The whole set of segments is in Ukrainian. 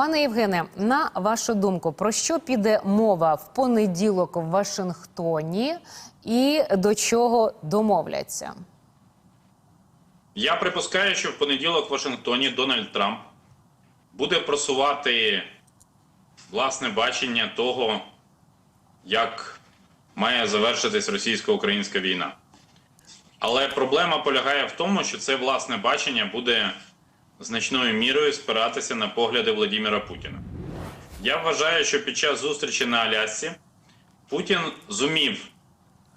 Пане Євгене, на вашу думку, про що піде мова в понеділок в Вашингтоні і до чого домовляться? Я припускаю, що в понеділок в Вашингтоні Дональд Трамп буде просувати власне бачення того, як має завершитись російсько-українська війна. Але проблема полягає в тому, що це власне бачення буде значною мірою спиратися на погляди Владимира Путіна. Я вважаю, що під час зустрічі на Алясці Путін зумів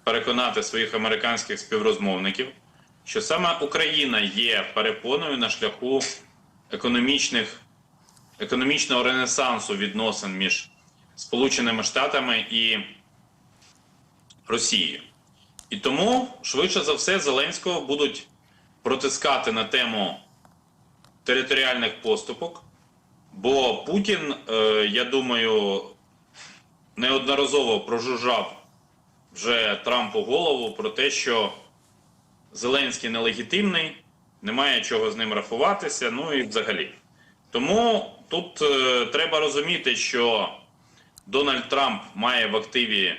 переконати своїх американських співрозмовників, що саме Україна є перепоною на шляху економічних, економічного ренесансу відносин між Сполученими Штатами і Росією. І тому, швидше за все, Зеленського будуть протискати на тему територіальних поступок, бо Путін, е, я думаю, неодноразово прожужжав вже Трампу голову про те, що Зеленський нелегітимний, немає чого з ним рахуватися, ну і взагалі. Тому тут е, треба розуміти, що Дональд Трамп має в активі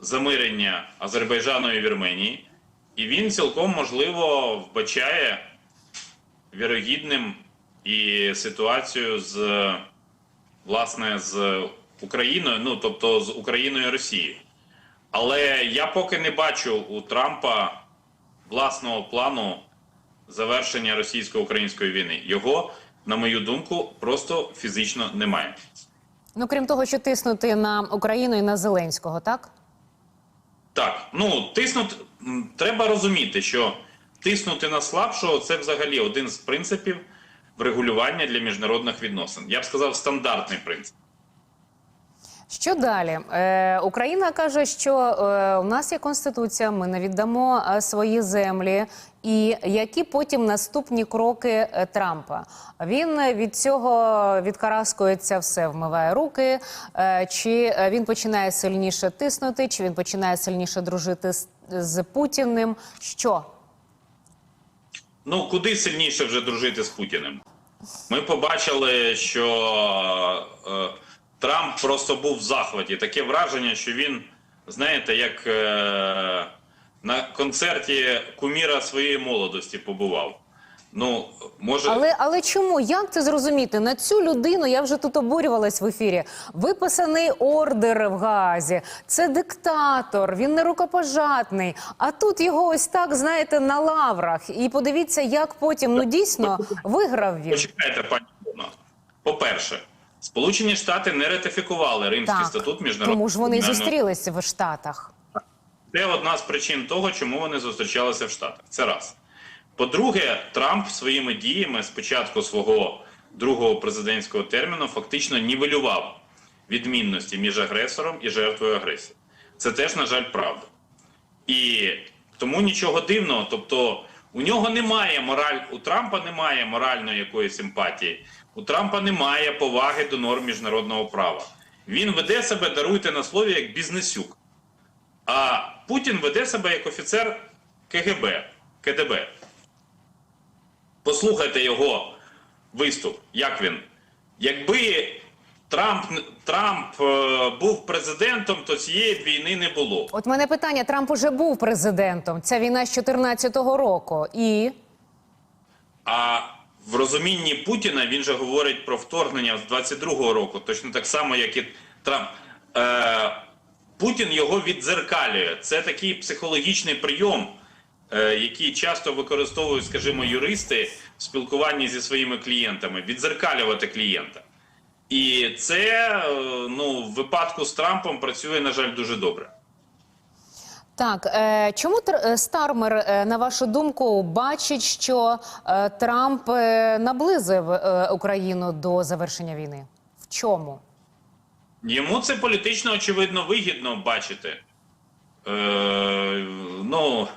замирення Азербайджану і Вірменії, і він цілком можливо вбачає вірогідним і ситуацію з власне з Україною, ну тобто з Україною і Росією. Але я поки не бачу у Трампа власного плану завершення російсько-української війни. Його, на мою думку, просто фізично немає. Ну крім того, що тиснути на Україну і на Зеленського, так? Так, ну тиснути треба розуміти, що тиснути на слабшого це взагалі один з принципів врегулювання для міжнародних відносин. Я б сказав, стандартний принцип. Що далі? Е, Україна каже, що е, у нас є конституція, ми не віддамо е, свої землі. І які потім наступні кроки е, Трампа? Він е, від цього відкараскується все, вмиває руки. Е, чи е, він починає сильніше тиснути, чи він починає сильніше дружити з, з Путіним? Що? Ну, куди сильніше вже дружити з Путіним? Ми побачили, що е, Трамп просто був в захваті. Таке враження, що він, знаєте, як е, на концерті куміра своєї молодості побував. Ну, може, Але але чому як це зрозуміти? На цю людину я вже тут обурювалась в ефірі. Виписаний ордер в Газі. Це диктатор, він не рукопожатний. А тут його ось так знаєте на лаврах. І подивіться, як потім ну дійсно виграв він. Почекайте, пані Олено. По-перше, Сполучені Штати не ратифікували Римський Так, статут міжнародного. Тому ж вони зустрілися в Штатах. Це одна з причин того, чому вони зустрічалися в Штатах. Це раз. По-друге, Трамп своїми діями з початку свого другого президентського терміну фактично нівелював відмінності між агресором і жертвою агресії. Це теж, на жаль, правда. І тому нічого дивного. Тобто, у нього немає мораль, у Трампа немає моральної якоїсь симпатії, у Трампа немає поваги до норм міжнародного права. Він веде себе, даруйте на слові, як бізнесюк. А Путін веде себе як офіцер КГБ, КДБ. Послухайте його виступ, як він. Якби Трамп, Трамп е, був президентом, то цієї б війни не було. От мене питання: Трамп уже був президентом. Ця війна з 14-го року. І А в розумінні Путіна він же говорить про вторгнення з 22-го року, точно так само, як і Трамп. Е, Путін його віддзеркалює. Це такий психологічний прийом, е, який часто використовують, скажімо, юристи в спілкуванні зі своїми клієнтами, віддзеркалювати клієнта. І це е, ну, в випадку з Трампом працює, на жаль, дуже добре. Так, е, чому Стармер, на вашу думку, бачить, що Трамп наблизив Україну до завершення війни? В чому? Йому це політично очевидно вигідно бачити. Е, ну,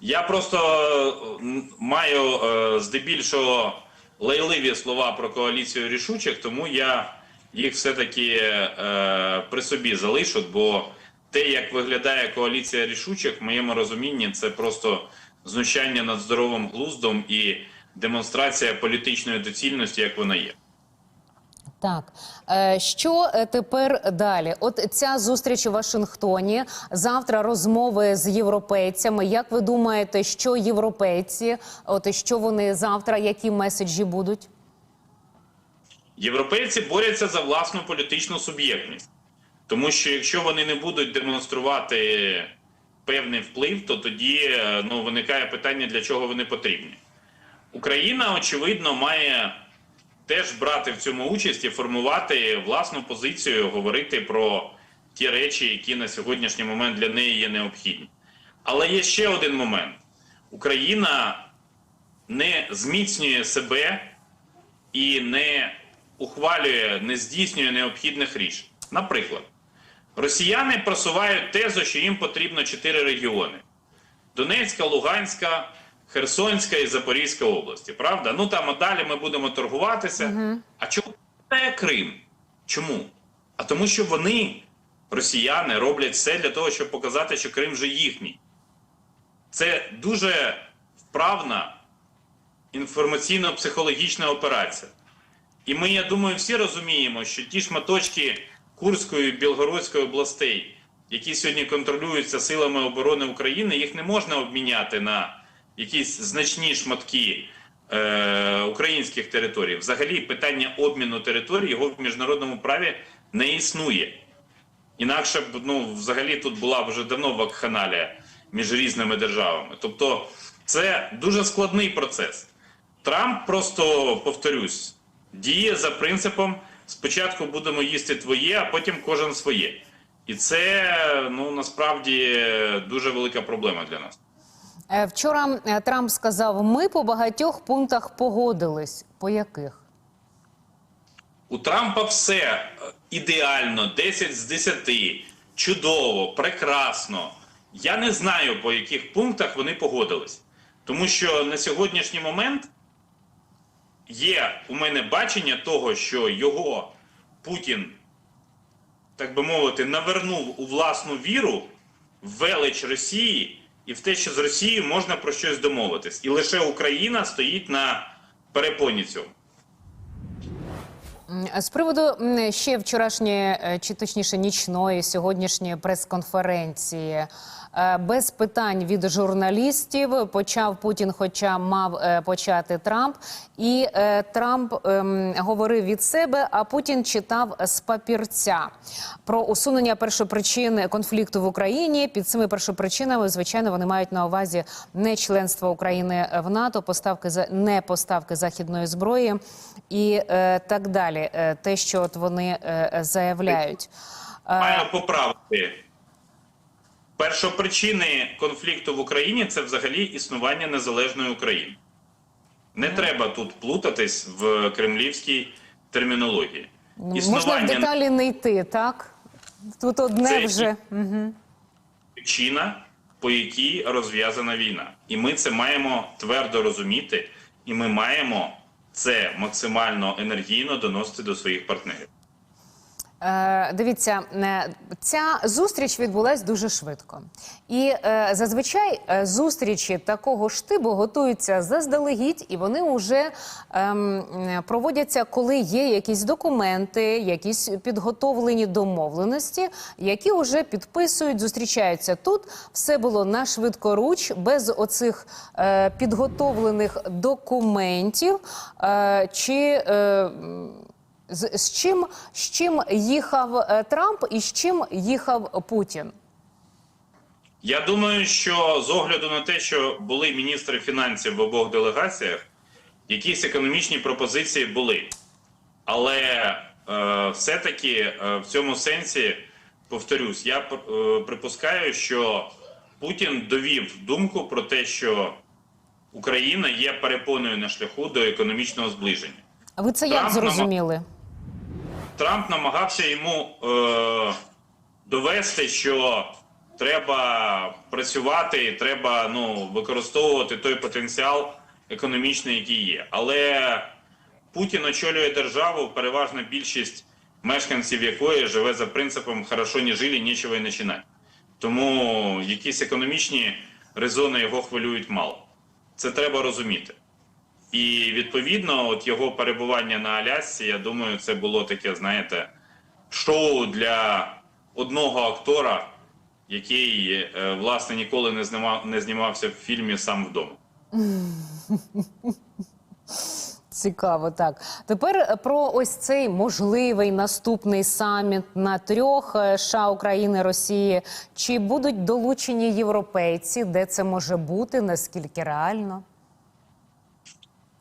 я просто маю е, здебільшого лайливі слова про коаліцію рішучих, тому я їх все-таки е, при собі залишу, бо те, як виглядає коаліція рішучих, в моєму розумінні, це просто знущання над здоровим глуздом і демонстрація політичної доцільності, як вона є. Так, Е, що е, тепер далі? От ця зустріч у Вашингтоні. Завтра розмови з європейцями. Як ви думаєте, що європейці, от що вони завтра, які меседжі будуть? Європейці борються за власну політичну суб'єктність, тому що якщо вони не будуть демонструвати певний вплив, то тоді е, ну, виникає питання, для чого вони потрібні. Україна, очевидно, має теж брати в цьому участь і формувати власну позицію, говорити про ті речі, які на сьогоднішній момент для неї є необхідні. Але є ще один момент: Україна не зміцнює себе і не ухвалює, не здійснює необхідних рішень. Наприклад, росіяни просувають тезу, що їм потрібно чотири регіони: Донецька, Луганська, Херсонська і Запорізька області. Правда? Ну там а далі ми будемо торгуватися. А чому не Крим? Чому? А тому, що вони, росіяни, роблять все для того, щоб показати, що Крим вже їхній. Це дуже вправна інформаційно-психологічна операція. І ми, я думаю, всі розуміємо, що ті шматочки Курської і Білгородської областей, які сьогодні контролюються силами оборони України, їх не можна обміняти на якісь значні шматки е, українських територій. Взагалі, питання обміну територій його в міжнародному праві не існує. Інакше б ну, взагалі тут була б вже давно вакханалія між різними державами. Тобто, це дуже складний процес. Трамп просто повторюсь, діє за принципом: спочатку будемо їсти твоє, а потім кожен своє. І це ну насправді дуже велика проблема для нас. Е, Вчора е, Трамп сказав: ми по багатьох пунктах погодились. По яких? У Трампа все е, ідеально, 10 з 10, чудово, прекрасно. Я не знаю, по яких пунктах вони погодились. Тому що на сьогоднішній момент є у мене бачення того, що його Путін, так би мовити, навернув у власну віру велич Росії і в те, що з Росією можна про щось домовитись. І лише Україна стоїть на перепоні цього. З приводу ще вчорашньої, е, чи точніше нічної сьогоднішньої прес-конференції. Е, Без питань від журналістів почав Путін, хоча мав е, почати Трамп, і Трамп ем, говорив від себе, а Путін читав з папірця про усунення першопричин конфлікту в Україні. Під цими першопричинами, звичайно, вони мають на увазі не членство України в НАТО, поставки за не поставки західної зброї і так далі. Е, те, що от вони е, заявляють. Маю поправити. Першопричини конфлікту в Україні це взагалі існування незалежної України. Не треба тут плутатись в кремлівській термінології. Можна в деталі не йти, так? Тут одне Це вже. причина, по якій розв'язана війна. І ми це маємо твердо розуміти, і ми маємо це максимально енергійно доносити до своїх партнерів. Е, дивіться, е, ця зустріч відбулась дуже швидко, і е, зазвичай зустрічі такого штибу готуються заздалегідь, і вони вже ем, е, проводяться, коли є якісь документи, якісь підготовлені домовленості, які вже підписують, зустрічаються тут. Все було на швидкоруч, без оцих е, підготовлених документів. Е, чи е, з, з чим з чим їхав е, Трамп і з чим їхав Путін? Я думаю, що з огляду на те, що були міністри фінансів в обох делегаціях, якісь економічні пропозиції були. Але е, все-таки е, в цьому сенсі, повторюсь, я е, припускаю, що Путін довів думку про те, що Україна є перепоною на шляху до економічного зближення. А Ви це як Трамп зрозуміли? Трамп намагався йому е, довести, що треба працювати, треба ну, використовувати той потенціал економічний, який є. Але Путін очолює державу, переважна більшість мешканців якої живе за принципом хорошо не жили, нічого і починати. Тому якісь економічні резони його хвилюють мало. Це треба розуміти. І відповідно, от його перебування на Алясці, я думаю, це було таке, знаєте, шоу для одного актора, який е, власне ніколи не знімав, не знімався в фільмі сам вдома. Цікаво, так. Тепер е, про ось цей можливий наступний саміт на трьох е, США, України, Росії. Чи будуть долучені європейці? Де це може бути? Наскільки реально?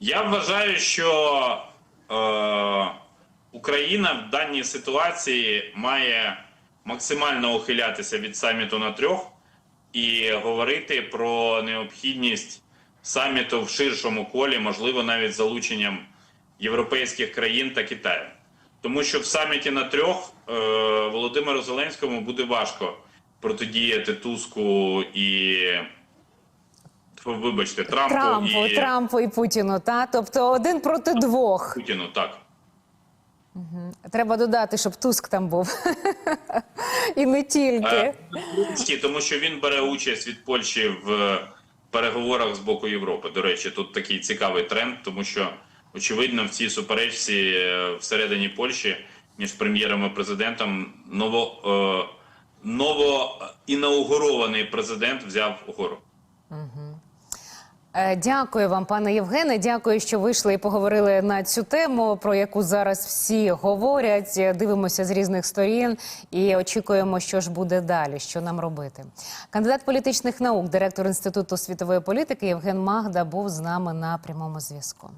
Я вважаю, що е, Україна в даній ситуації має максимально ухилятися від саміту на трьох і говорити про необхідність саміту в ширшому колі, можливо, навіть залученням європейських країн та Китаю. Тому що в саміті на трьох е, Володимиру Зеленському буде важко протидіяти Туску і вибачте Трампу, Трампу, і Трампу і Путіну, та тобто один проти двох. Путіну. Так. Треба додати, щоб Туск там був. І не тільки. Е, Тому що він бере участь від Польщі в переговорах з боку Європи. До речі, тут такий цікавий тренд, тому що очевидно в цій суперечці е, всередині Польщі між прем'єром і президентом ново, е, новоінаугурований президент взяв угору. Е, Дякую вам, пане Євгене. Дякую, що вийшли і поговорили на цю тему, про яку зараз всі говорять. Е, Дивимося з різних сторін і очікуємо, що ж буде далі, що нам робити. Кандидат політичних наук, директор інституту світової політики Євген Магда був з нами на прямому зв'язку.